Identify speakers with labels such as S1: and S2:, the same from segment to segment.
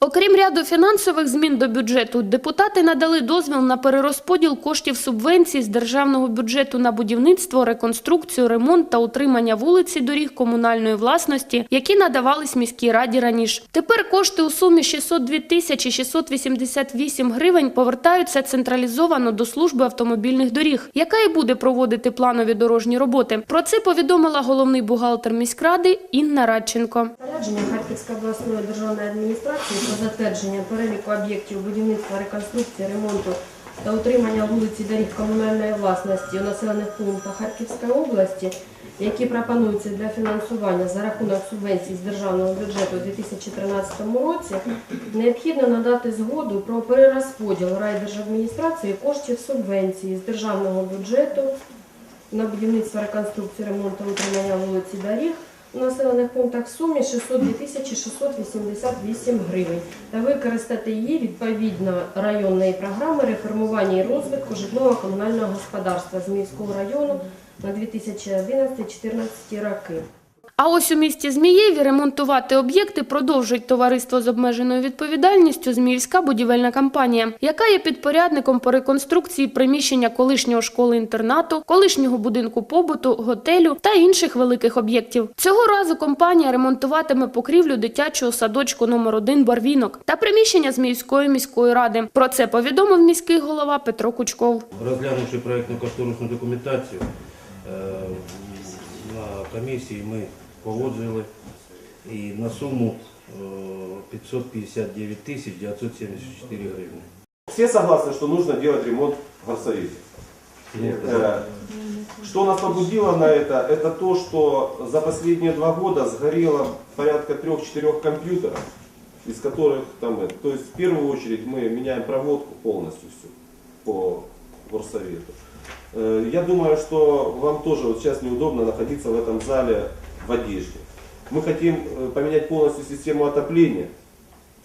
S1: Окрім ряду фінансових змін до бюджету, депутати надали дозвіл на перерозподіл коштів субвенцій з державного бюджету на будівництво, реконструкцію, ремонт та утримання вулиць і доріг комунальної власності, які надавались міській раді раніше. Тепер кошти у сумі 602 тисячі 688 гривень повертаються централізовано до служби автомобільних доріг, яка і буде проводити планові дорожні роботи. Про це повідомила головний бухгалтер міськради Інна Радченко.
S2: Харківської обласної державної адміністрації про затвердження переліку об'єктів будівництва, реконструкції, ремонту та утримання вулиць і доріг комунальної власності у населених пунктах Харківської області, які пропонуються для фінансування за рахунок субвенцій з державного бюджету у 2013 році, необхідно надати згоду про перерозподіл райдержадміністрації коштів субвенції з державного бюджету на будівництво, реконструкцію, ремонт та утримання вулиць і доріг у населених пунктах в сумі 602 тисячі 688 гривень та використати її відповідно районної програми реформування і розвитку житлово-комунального господарства з міського району на 2011-2014 роки.
S1: А ось у місті Змієві ремонтувати об'єкти продовжить товариство з обмеженою відповідальністю Зміївська будівельна компанія, яка є підпорядником по реконструкції приміщення колишнього школи-інтернату, колишнього будинку побуту, готелю та інших великих об'єктів. Цього разу компанія ремонтуватиме покрівлю дитячого садочку номер 1 Барвінок та приміщення Зміївської міської ради. Про це повідомив міський голова Петро Кучков.
S3: Розглянувши проєктно-кошторисну документацію, е, на комісії ми погоджували і на суму е, 559 тисяч 974 гривні.
S4: Все согласны, что нужно делать ремонт в горсовете. Э, Что нас побудило на это? Это то, что за последние два года сгорело порядка трех-четырех компьютеров, из которых там, э, то есть в первую очередь мы меняем проводку полностью всю по горсовету. Э, Я думаю, что вам тоже вот сейчас неудобно находиться в этом зале в одежде. Мы хотим э, поменять полностью систему отопления,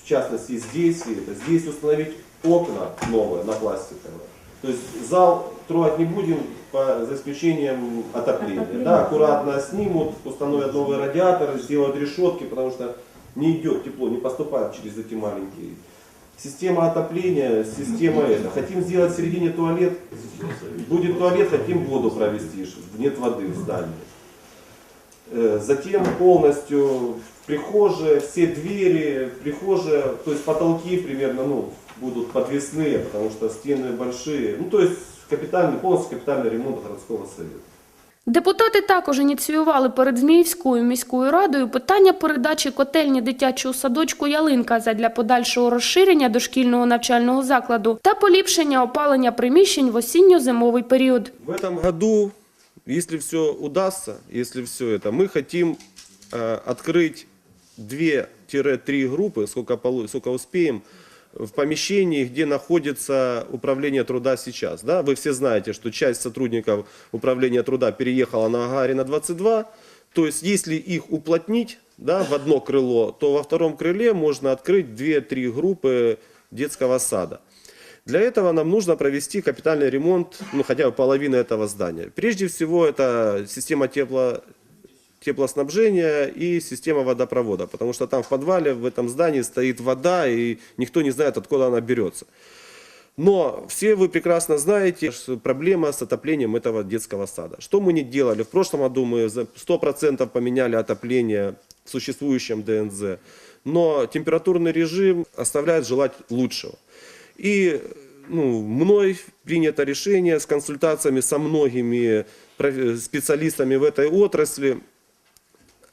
S4: в частности здесь, и здесь установить окна новые на пластиковые. То есть зал трогать не будем, по- за исключением отопления. Да, аккуратно снимут, установят новые радиаторы, сделают решетки, потому что не идет тепло, не поступает через эти маленькие. Система отопления, система это. Хотим сделать в середине туалет, будет туалет, хотим воду провести, нет воды в здании. Э, Затем полностью в прихожей, все двери, прихожая, то есть потолки примерно ну, будут подвесные, потому что стены большие. Ну, то есть капитальный, полностью капитальный ремонт городского совета.
S1: Депутати також ініціювали перед Зміївською міською радою питання передачі котельні дитячого садочку Ялинка задля подальшого розширення дошкільного навчального закладу та поліпшення опалення приміщень в осінньо-зимовий період.
S4: В этом году, если все удастся, если все это, мы хотим э, открыть 2-3 группы, сколько, сколько успеем, в помещении, где находится управление труда сейчас. Да? Вы все знаете, что часть сотрудников управления труда переехала на Агарина 22. То есть, если их уплотнить да, в одно крыло, то во втором крыле можно открыть 2-3 группы детского сада. Для этого нам нужно провести капитальный ремонт, ну хотя бы половины этого здания. Прежде всего это система тепло, теплоснабжения и система водопровода, потому что там в подвале в этом здании стоит вода и никто не знает, откуда она берется. Но все вы прекрасно знаете, проблема с отоплением этого детского сада. Что мы не делали? В прошлом году мы за 100% поменяли отопление в существующем ДНЗ. Но температурный режим оставляет желать лучшего. И ну, мной принято решение с консультациями со многими специалистами в этой отрасли.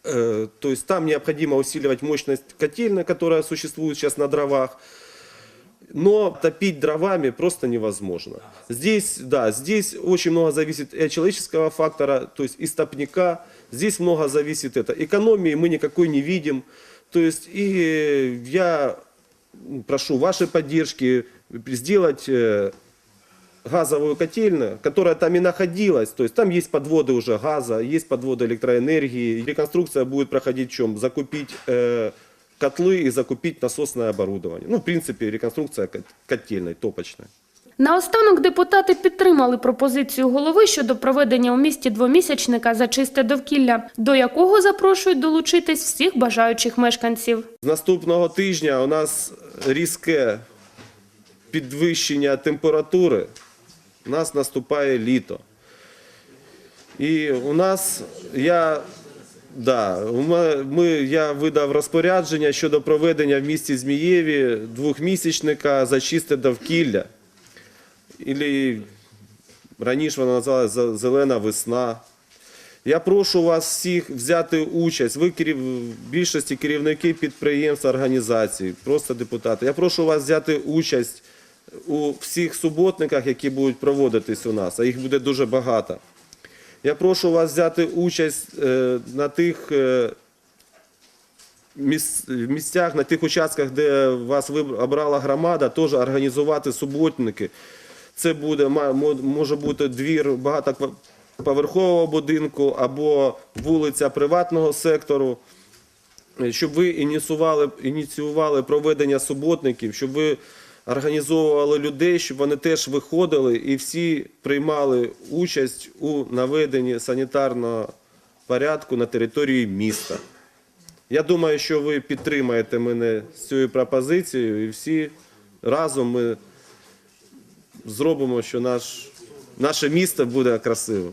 S4: Э, То есть там необходимо усиливать мощность котельной, которая существует сейчас на дровах. Но топить дровами просто невозможно. Здесь, да, здесь очень много зависит и от человеческого фактора, то есть истопника. Здесь много зависит это. Экономии мы никакой не видим. То есть и я прошу вашей поддержки сделать э, газовую котельную, которая там и находилась. То есть там есть подводы уже газа, есть подводы электроэнергии. Реконструкция будет проходить в чем? Закупить э, котлы и закупить насосное оборудование. Ну, в принципе, реконструкция кот- котельной, топочной.
S1: Наостанок депутати підтримали пропозицію голови щодо проведення у місті двомісячника за чисте довкілля, до якого запрошують долучитись всіх бажаючих мешканців.
S4: З наступного тижня у нас різке підвищення температури. У нас наступає літо. І у нас я, да, ми, я видав розпорядження щодо проведення в місті Змієві двохмісячника за чисте довкілля. Ілі раніше вона називалася зелена весна. Я прошу вас всіх взяти участь. Ви керів... більшості керівники підприємств, організацій, просто депутати. Я прошу вас взяти участь у всіх суботниках, які будуть проводитись у нас, а їх буде дуже багато. Я прошу вас взяти участь е, на тих е, місцях, на тих участках, де вас обрала громада, теж організувати суботники. Це буде може бути двір багатоповерхового будинку або вулиця приватного сектору. Щоб ви ініціювали проведення суботників, щоб ви організовували людей, щоб вони теж виходили і всі приймали участь у наведенні санітарного порядку на території міста. Я думаю, що ви підтримаєте мене з цією пропозицією, і всі разом ми зробимо, що наш, наше місто буде красивим.